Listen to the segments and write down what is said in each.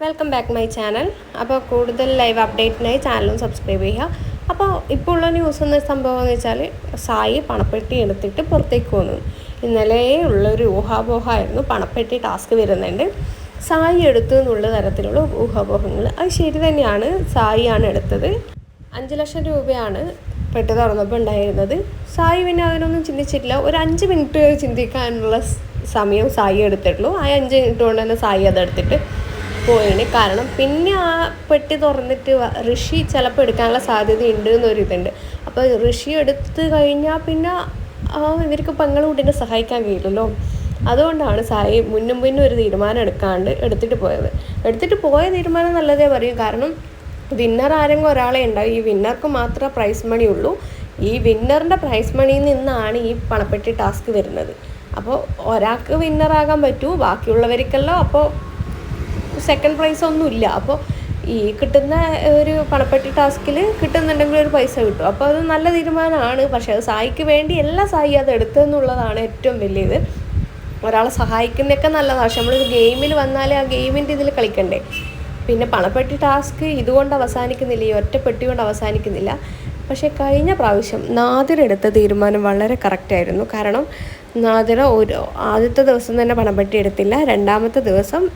Welcome back my channel അപ്പോൾ കൂടുതൽ live അപ്ഡേറ്റിനായി ചാനലും സബ്സ്ക്രൈബ് ചെയ്യുക. അപ്പോൾ ഇപ്പോൾ ഉള്ള ന്യൂസ് എന്ന സംഭവം എന്ന് വെച്ചാൽ സായി പണപ്പെട്ടി എടുത്തിട്ട് പുറത്തേക്ക് വന്നു. ഇന്നലെ ഉള്ളൊരു ഊഹാപോഹമായിരുന്നു. പണപ്പെട്ടി ടാസ്ക് വരുന്നുണ്ട്. സായി എടുത്തു എന്നുള്ള തരത്തിലുള്ള ഊഹാപോഹങ്ങൾ. അത് ശരി തന്നെയാണ്. സായിയാണ് എടുത്തത്. അഞ്ച് ലക്ഷം രൂപയാണ് പെട്ട് തുറന്നപ്പോൾ ഉണ്ടായിരുന്നത്. സായി പിന്നെ അതിനൊന്നും ചിന്തിച്ചിട്ടില്ല. ഒരു അഞ്ച് മിനിറ്റ് ചിന്തിക്കാനുള്ള സമയം സായി എടുത്തിട്ടുള്ളൂ. ആ അഞ്ച് മിനിറ്റ് കൊണ്ട് തന്നെ സായി അതെടുത്തിട്ട് പോയിന് കാരണം പിന്നെ ആ പെട്ടി തുറന്നിട്ട് ഋഷി ചിലപ്പോൾ എടുക്കാനുള്ള സാധ്യത ഉണ്ട് എന്നൊരിതുണ്ട്. അപ്പോൾ ഋഷി എടുത്തു കഴിഞ്ഞാൽ പിന്നെ ഇവർക്ക് പെങ്ങളുട്ടിനെ സഹായിക്കാൻ കഴിയില്ലല്ലോ. അതുകൊണ്ടാണ് സായി മുന്നും പിന്നും ഒരു തീരുമാനം എടുക്കാണ്ട് എടുത്തിട്ട് പോയത്. എടുത്തിട്ട് പോയ തീരുമാനം നല്ലതേ പറയും. കാരണം വിന്നർ ആരെങ്കിലും ഒരാളെ ഉണ്ടാവും ഈ വിന്നർക്ക് മാത്രമേ പ്രൈസ് മണി ഉള്ളൂ. ഈ വിന്നറിന്റെ പ്രൈസ് മണിയിൽ നിന്നാണ് ഈ പണപ്പെട്ടി ടാസ്ക് വരുന്നത്. അപ്പോൾ ഒരാൾക്ക് വിന്നറാകാൻ പറ്റൂ ബാക്കിയുള്ളവർക്കല്ലോ. അപ്പോൾ സെക്കൻഡ് പ്രൈസ് ഒന്നും ഇല്ല. അപ്പോൾ ഈ കിട്ടുന്ന ഒരു പണപ്പെട്ടി ടാസ്കിൽ കിട്ടുന്നുണ്ടെങ്കിൽ ഒരു പൈസ കിട്ടും. അപ്പോൾ അത് നല്ല തീരുമാനമാണ്. പക്ഷേ അത് സായിക്ക് വേണ്ടി എല്ലാ സായി അത് എടുത്തെന്നുള്ളതാണ് ഏറ്റവും വലിയത്. ഒരാളെ സഹായിക്കുന്നതൊക്കെ നല്ലതാണ്. പക്ഷെ നമ്മളൊരു ഗെയിമിൽ വന്നാലേ ആ ഗെയിമിന്റെ ഇതിൽ കളിക്കണ്ടേ? പിന്നെ പണപ്പെട്ടി ടാസ്ക് ഇതുകൊണ്ട് അവസാനിക്കുന്നില്ല. ഈ ഒറ്റപ്പെട്ടി കൊണ്ട് അവസാനിക്കുന്നില്ല. പക്ഷേ കഴിഞ്ഞ പ്രാവശ്യം നാദിർ എടുത്ത തീരുമാനം വളരെ കറക്റ്റായിരുന്നു കാരണം നാദിറ ഒരു ആദ്യത്തെ ദിവസം തന്നെ പണപ്പെട്ടി എടുത്തില്ല. രണ്ടാമത്തെ ദിവസം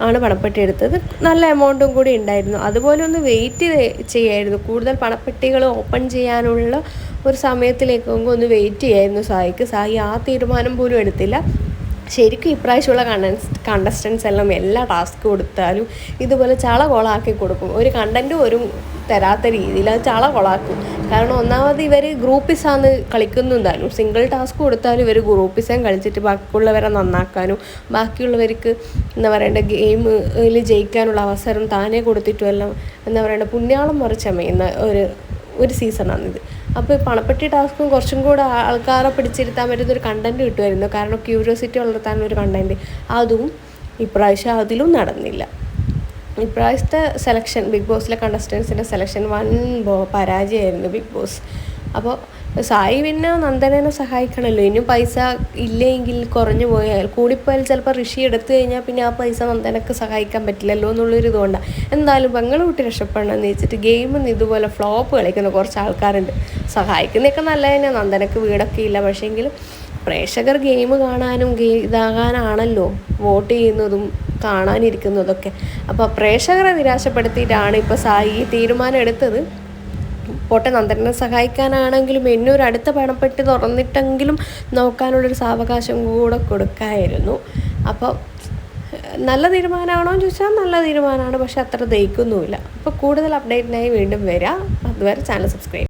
ആണ് പണപ്പെട്ടി എടുത്തത്. നല്ല എമൗണ്ടും കൂടി ഉണ്ടായിരുന്നു. അതുപോലെ ഒന്ന് വെയിറ്റ് ചെയ്യായിരുന്നു. കൂടുതൽ പണപ്പെട്ടികൾ ഓപ്പൺ ചെയ്യാനുള്ള ഒരു സമയത്തിലേക്കൊക്കെ ഒന്ന് വെയിറ്റ് ചെയ്യായിരുന്നു സായിക്ക്. സായി ആ തീരുമാനം പോലും എടുത്തില്ല. ശരിക്കും ഇപ്രാവശ്യമുള്ള കണ്ടൻസ് കണ്ടസ്റ്റൻസ് എല്ലാം എല്ലാ ടാസ്ക് കൊടുത്താലും ഇതുപോലെ ചള കൊളാക്കി കൊടുക്കും. ഒരു കണ്ടന്റും ഒരു തരാത്ത രീതിയിൽ അത് ചള കൊളാക്കും. കാരണം ഒന്നാമത് ഇവർ ഗ്രൂപ്പിസാണ് കളിക്കുന്നുണ്ടാലും സിംഗിൾ ടാസ്ക് കൊടുത്താലും ഇവർ ഗ്രൂപ്പിസം കളിച്ചിട്ട് ബാക്കിയുള്ളവരെ നന്നാക്കാനും ബാക്കിയുള്ളവർക്ക് എന്താ പറയേണ്ട ഗെയിമിൽ ജയിക്കാനുള്ള അവസരം താനേ കൊടുത്തിട്ടും എല്ലാം എന്താ പറയേണ്ട പുണ്യാളം മറിച്ചമയുന്ന ഒരു ഒരു സീസണാണിത് അപ്പോൾ പണപ്പെട്ടി ടാസ്കും കുറച്ചും കൂടെ ആൾക്കാരെ പിടിച്ചിരുത്താൻ പറ്റുന്ന ഒരു കണ്ടന്റ് കിട്ടുമായിരുന്നു. കാരണം ക്യൂരിയോസിറ്റി ഒരു കണ്ടന്റ് അതും ഇപ്രാവശ്യം അതിലും നടന്നില്ല. ഇപ്രാവശ്യത്തെ സെലക്ഷൻ ബിഗ് ബോസിലെ കണ്ടസ്റ്റൻസിന്റെ സെലക്ഷൻ വൺ പരാജയമായിരുന്നു ബിഗ് ബോസ് അപ്പോൾ സായി പിന്നെ നന്ദനെ സഹായിക്കണമല്ലോ ഇനി പൈസ ഇല്ലെങ്കിൽ കുറഞ്ഞു പോയാൽ കൂടിപ്പോയാൽ ചിലപ്പോൾ ഋഷി എടുത്തു കഴിഞ്ഞാൽ പിന്നെ ആ പൈസ നന്ദനക്ക് സഹായിക്കാൻ പറ്റില്ലല്ലോ എന്നുള്ളൊരു ഇതുകൊണ്ടാണ് എന്തായാലും പെങ്ങൾ രക്ഷപ്പെടണം രക്ഷപ്പെടണമെന്ന് വെച്ചിട്ട് ഗെയിമിൽ ഇതുപോലെ ഫ്ലോപ്പ് കളിക്കുന്ന കുറച്ച് ആൾക്കാരുണ്ട്. സഹായിക്കുന്നതൊക്കെ നല്ല തന്നെ നന്ദനക്ക് വീടൊക്കെ ഇല്ല. പക്ഷേങ്കിലും പ്രേക്ഷകർ ഗെയിം കാണാനും ഗെയിം ഇതാകാനാണല്ലോ വോട്ട് ചെയ്യുന്നതും കാണാനിരിക്കുന്നതൊക്കെ അപ്പോൾ പ്രേക്ഷകരെ നിരാശപ്പെടുത്തിയിട്ടാണ് ഇപ്പോൾ സായി തീരുമാനം എടുത്തത്. പോട്ടെ നന്ദനെ സഹായിക്കാനാണെങ്കിലും എന്നെ ഒരു അടുത്ത പണപ്പെട്ടി തുറന്നിട്ടെങ്കിലും നോക്കാനുള്ളൊരു സാവകാശം കൂടെ കൊടുക്കായിരുന്നു. അപ്പോൾ നല്ല തീരുമാനമാണോ എന്ന് ചോദിച്ചാൽ നല്ല തീരുമാനമാണ് പക്ഷെ അത്ര ദഹിക്കുന്നുമില്ല. അപ്പോൾ കൂടുതൽ അപ്ഡേറ്റിനായി വീണ്ടും വരാം. അതുവരെ ചാനൽ സബ്സ്ക്രൈബ്